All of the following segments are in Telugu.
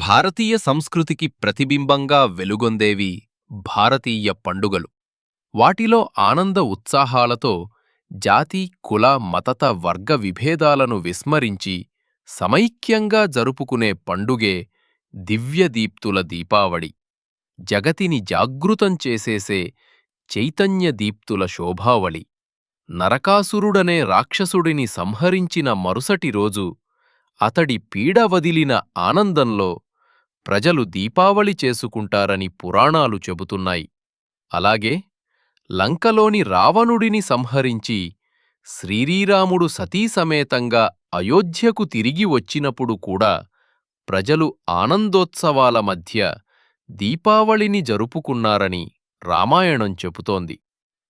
భారతీయ సంస్కృతికి ప్రతిబింబంగా వెలుగొందేవి భారతీయ పండుగలు. వాటిలో ఆనంద ఉత్సాహాలతో జాతి కుల మతత వర్గ విభేదాలను విస్మరించి సమైక్యంగా జరుపుకునే పండుగే దివ్యదీప్తుల దీపావళి. జగతిని జాగృతం చేసేసే చైతన్య దీప్తుల శోభావళి. నరకాసురుడనే రాక్షసుడిని సంహరించిన మరుసటి రోజు అతడి పీడ వదిలిన ఆనందంలో ప్రజలు దీపావళి చేసుకుంటారని పురాణాలు చెబుతున్నాయి. అలాగే లంకలోని రావణుడిని సంహరించి శ్రీరీరాముడు సతీసమేతంగా అయోధ్యకు తిరిగి వచ్చినప్పుడు కూడా ప్రజలు ఆనందోత్సవాల మధ్య దీపావళిని జరుపుకున్నారని రామాయణం చెబుతోంది.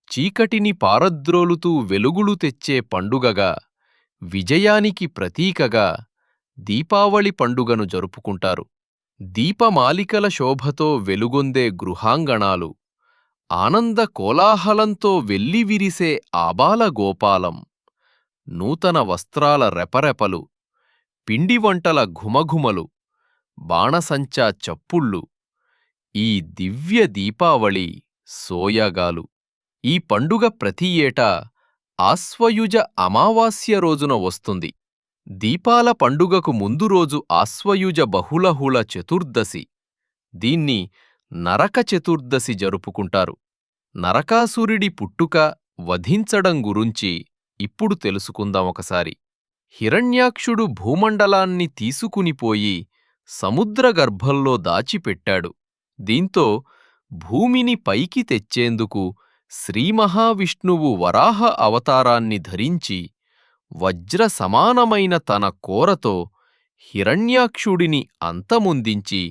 చీకటిని పారద్రోలుతూ వెలుగులు తెచ్చే పండుగగా విజయానికి ప్రతీకగా దీపావళి పండుగను జరుపుకుంటారు. దీపమాలికల శోభతో వెలుగొందే గృహాంగణాలు ఆనంద కోలాహలంతో వెల్లివిరిసే ఆబాల గోపాలం నూతన వస్త్రాల రెపరెపలు పిండివంటల ఘుమఘుమలు బాణసంచా చప్పుళ్ళు ఈ దివ్య దీపావళి సోయగాలు. ఈ పండుగ ప్రతి ఏటా ఆశ్వయుజ అమావాస్య రోజున వస్తుంది. దీపాల పండుగకు ముందు రోజు ఆశ్వయుజ బహుళహుళ చతుర్దశి. దీన్ని నరక చతుర్దశి జరుపుకుంటారు. నరకాసురుడి పుట్టుక వధించడం గురించి ఇప్పుడు తెలుసుకుందాం ఒకసారి. హిరణ్యాక్షుడు భూమండలాన్ని తీసుకునిపోయి సముద్రగర్భంలో దాచిపెట్టాడు. దీంతో భూమిని పైకి తెచ్చేందుకు శ్రీమహావిష్ణువు వరాహ అవతారాన్ని ధరించి వజ్ర సమానమైన తన కోరతో హిరణ్యాక్షుడిని అంతమొందించి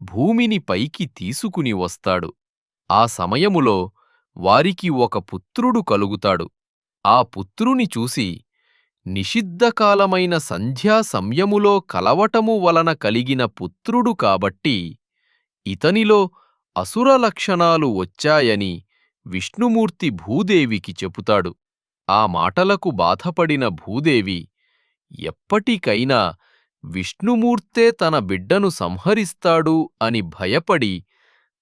భూమిని పైకి తీసుకుని వస్తాడు. ఆ సమయములో వారికి ఒక పుత్రుడు కలుగుతాడు. ఆ పుత్రుని చూసి నిషిద్ధకాలమైన సంధ్యా సంయములో కలవటము వలన కలిగిన పుత్రుడు కాబట్టి ఇతనిలో అసుర లక్షణాలు వచ్చాయని విష్ణుమూర్తి భూదేవికి చెబుతాడు ఆ మాటలకు బాధపడిన భూదేవి ఎప్పటికైనా విష్ణుమూర్తే తన బిడ్డను సంహరిస్తాడు అని భయపడి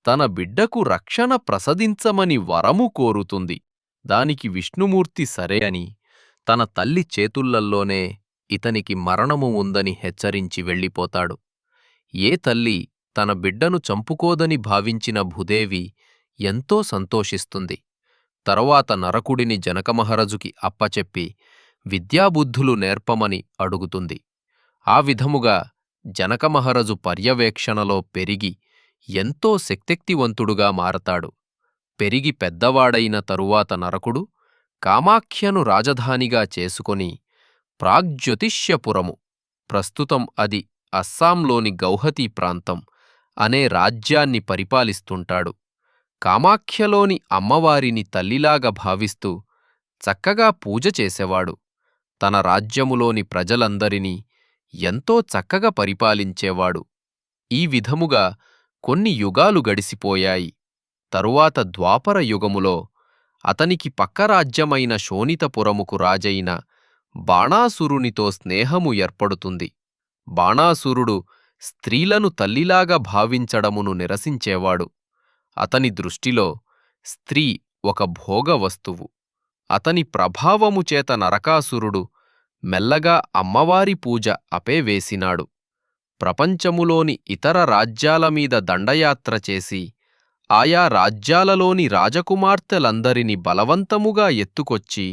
తన బిడ్డకు రక్షణ ప్రసదించమని వరము కోరుతుంది. దానికి విష్ణుమూర్తి సరే అని తన తల్లి చేతుల్లల్లోనే ఇతనికి మరణము ఉందని హెచ్చరించి వెళ్ళిపోతాడు. ఏ తల్లి తన బిడ్డను చంపుకోదని భావించిన భూదేవి ఎంతో సంతోషిస్తుంది. తరువాత నరకుడిని జనకమహరజుకి అప్పచెప్పి విద్యాబుద్ధులు నేర్పమని అడుగుతుంది. ఆ విధముగా జనకమహరజు పర్యవేక్షణలో పెరిగి ఎంతో శక్తివంతుడుగా మారతాడు. పెరిగి పెద్దవాడైన తరువాత నరకుడు కామాఖ్యను రాజధానిగా చేసుకొని ప్రాగ్జ్యోతిష్యపురము ప్రస్తుతం అది అస్సాంలోని గౌహతి ప్రాంతం అనే రాజ్యాన్ని పరిపాలిస్తుంటాడు. కామాఖ్యలోని అమ్మవారిని తల్లిలాగా భావిస్తూ చక్కగా పూజ చేసేవాడు. తన రాజ్యములోని ప్రజలందరినీ ఎంతో చక్కగా పరిపాలించేవాడు. ఈ విధముగా కొన్ని యుగాలు గడిసిపోయాయి. తరువాత ద్వాపర యుగములో అతనికి పక్క రాజ్యమైన శోణితపురముకు రాజైన బాణాసురునితో స్నేహము ఏర్పడుతుంది. బాణాసురుడు స్త్రీలను తల్లిలాగా భావించడమును నిరసించేవాడు. అతని దృష్టిలో స్త్రీ ఒక భోగ వస్తువు. అతని ప్రభావము చేత నరకాసురుడు మెల్లగా అమ్మవారి పూజ అపేవేసినాడు ప్రపంచములోని ఇతర రాజ్యాల మీద దండయాత్ర చేసి ఆయా రాజ్యాలలోని రాజకుమార్తెలందరిని బలవంతముగా ఎత్తుకొచ్చి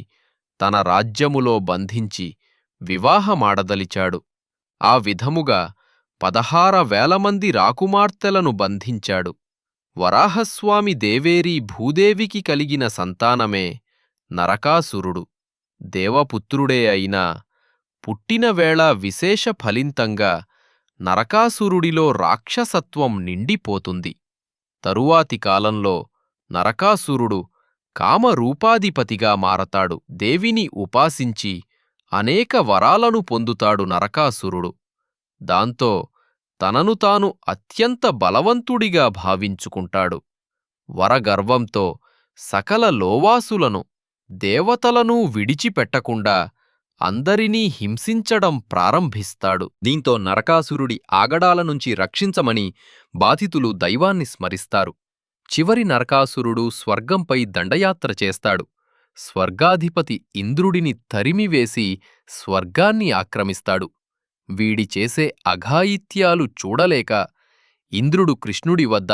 తన రాజ్యములో బంధించి వివాహమాడదలిచాడు. ఆ విధముగా పదహార వేల మంది రాకుమార్తెలను బంధించాడు. వరాహస్వామి దేవేరీ భూదేవికి కలిగిన సంతానమే నరకాసురుడు. దేవపుత్రుడే అయినా పుట్టినవేళ విశేష ఫలింతంగా నరకాసురుడిలో రాక్షసత్వం నిండిపోతుంది. తరువాతి కాలంలో నరకాసురుడు కామరూపాధిపతిగా మారతాడు. దేవిని ఉపాసించి అనేక వరాలను పొందుతాడు నరకాసురుడు. దాంతో తనను తాను అత్యంత బలవంతుడిగా భావించుకుంటాడు. వరగర్వంతో సకల లోవాసులను దేవతలనూ విడిచిపెట్టకుండా అందరినీ హింసించడం ప్రారంభిస్తాడు. దీంతో నరకాసురుడి ఆగడాల నుంచి రక్షించమని బాధితులు దైవాన్ని స్మరిస్తారు. చివరి నరకాసురుడు స్వర్గంపై దండయాత్ర చేస్తాడు. స్వర్గాధిపతి ఇంద్రుడిని తరిమివేసి స్వర్గాన్ని ఆక్రమిస్తాడు. వీడి చేసే అఘాయిత్యాలు చూడలేక ఇంద్రుడు కృష్ణుడి వద్ద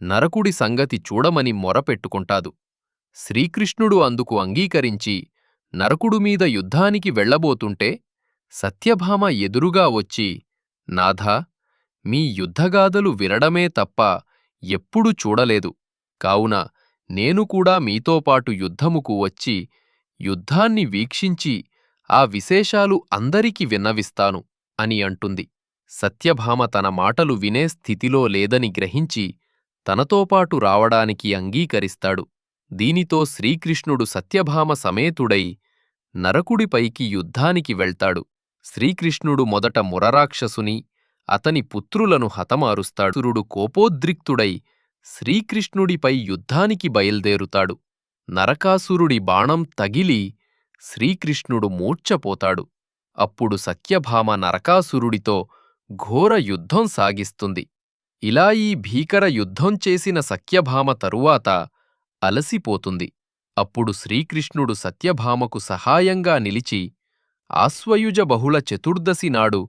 నరకుడి సంగతి చూడమని మొరపెట్టుకుంటాదు. శ్రీకృష్ణుడు అందుకు అంగీకరించి నరకుడు మీద యుద్ధానికి వెళ్ళబోతుంటే సత్యభామ ఎదురుగా వచ్చి నాథా మీ యుద్ధగాథలు వినడమే తప్ప ఎప్పుడు చూడలేదు. కావున నేను కూడా మీతోపాటు యుద్ధముకు వచ్చి యుద్ధాన్ని వీక్షించి ఆ విశేషాలు అందరికి విన్నవిస్తాను. అని అంటుంది. సత్యభామ తన మాటలు వినే స్థితిలో లేదని గ్రహించి తనతోపాటు రావడానికి అంగీకరిస్తాడు. దీనితో శ్రీకృష్ణుడు సత్యభామ సమేతుడై నరకుడిపైకి యుద్ధానికి వెళ్తాడు. శ్రీకృష్ణుడు మొదట మురరాక్షసుని అతని పుత్రులను హతమారుస్తాడు. సురుడు కోపోద్రిక్తుడై శ్రీకృష్ణుడిపై యుద్ధానికి బయల్దేరుతాడు. నరకాసురుడి బాణం తగిలి శ్రీకృష్ణుడు మూర్ఛపోతాడు. అప్పుడు సత్యభామ నరకాసురుడితో ఘోర యుద్ధం సాగిస్తుంది. ఇలా ఈ భీకర యుద్ధం చేసిన సత్యభామ తరువాత అలసిపోతుంది. అప్పుడు శ్రీకృష్ణుడు సత్యభామకు సహాయంగా నిలిచి ఆశ్వయుజ బహుళ చతుర్దశి నాడు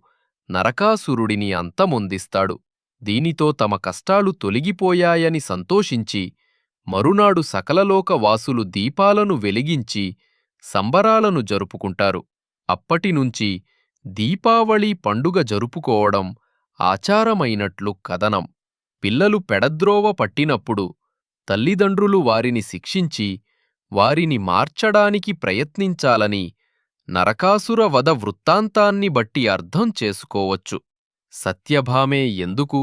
నరకాసురుడిని అంతమొందిస్తాడు. దీనితో తమ కష్టాలు తొలగిపోయాయని సంతోషించి మరునాడు సకలలోక వాసులు దీపాలను వెలిగించి సంబరాలను జరుపుకుంటారు. అప్పటినుంచి దీపావళి పండుగ జరుపుకోవడం ఆచారమైనట్లు కథనం. పిల్లలు పెడద్రోవ పట్టినప్పుడు తల్లిదండ్రులు వారిని శిక్షించి వారిని మార్చడానికి ప్రయత్నించాలని నరకాసుర వద వృత్తాంతాన్ని బట్టి అర్థం చేసుకోవచ్చు. సత్యభామే ఎందుకు?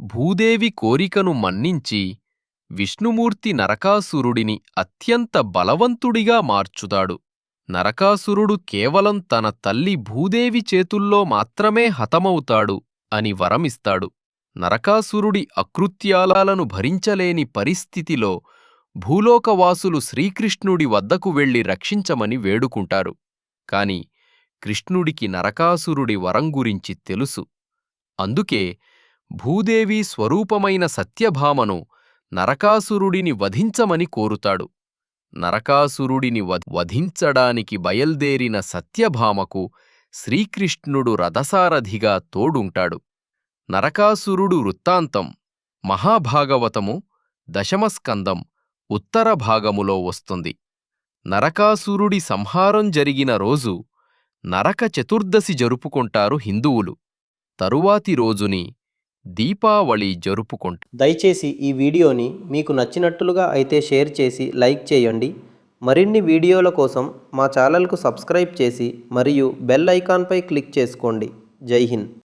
భూదేవి కోరికను మన్నించి విష్ణుమూర్తి నరకాసురుడిని అత్యంత బలవంతుడిగా మార్చుతాడు. నరకాసురుడు కేవలం తన తల్లి భూదేవి చేతుల్లో మాత్రమే హతమవుతాడు అని వరమిస్తాడు. నరకాసురుడి అకృత్యాలను భరించలేని పరిస్థితిలో భూలోకవాసులు శ్రీకృష్ణుడి వద్దకు వెళ్ళి రక్షించమని వేడుకుంటారు. కాని కృష్ణుడికి నరకాసురుడి వరం గురించి తెలుసు. అందుకే భూదేవి స్వరూపమైన సత్యభామను నరకాసురుడిని వధించమని కోరుతాడు. నరకాసురుడిని వధించడానికి బయల్దేరిన సత్యభామకు శ్రీకృష్ణుడు రథసారథిగా తోడుంటాడు. నరకాసురుడు వృత్తాంతం మహాభాగవతము దశమస్కందం ఉత్తర భాగములో వస్తుంది. నరకాసురుడి సంహారం జరిగిన రోజు నరక చతుర్దశి జరుపుకుంటారు హిందువులు. తరువాతి రోజుని దీపావళి జరుపుకుంటారు దయచేసి ఈ వీడియోని మీకు నచ్చినట్లుగా అయితే షేర్ చేసి లైక్ చేయండి. మరిన్ని వీడియోల కోసం మా ఛానల్కు సబ్స్క్రైబ్ చేసి మరియు బెల్ ఐకాన్పై క్లిక్ చేసుకోండి. జై హింద్.